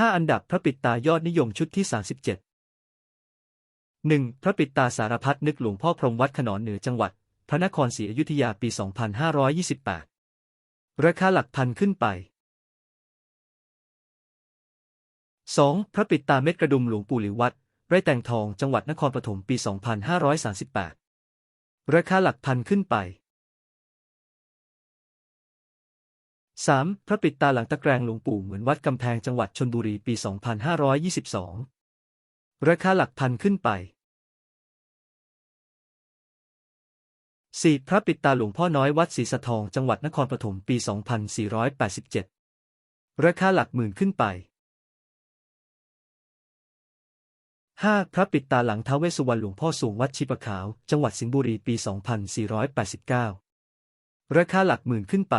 5 อันดับพระปิดตายอดนิยมชุดที่ 37 1. พระปิดตาสารพัดนึกหลวงพ่อพรหมวัดขนอนเหนือจังหวัด พระนครศรีอยุธยาปี 2528 ราคาหลักพันขึ้นไป 2. พระปิดตาเม็ดกระดุมหลวงปู่หลิววัด ไร่แต่งทองจังหวัดนครปฐมปี 2538 ราคาหลักพันขึ้นไป 3. พระปิดตาหลังตะแกรงหลวงปู่เหมือนวัดกำแพงจังหวัดชนบุรีปี 2522 ราคาหลักพันขึ้นไป 4. พระปิดตาหลวงพ่อน้อยวัดศรีสะทองจังหวัดนครปฐมปี 2487 ราคาหลักหมื่นขึ้นไป 5. พระปิดตาหลังท้าวเวสสุวรรณหลวงพ่อสูงวัดชีประขาว จังหวัดสิงห์บุรีปี 2489 ราคาหลักหมื่นขึ้นไป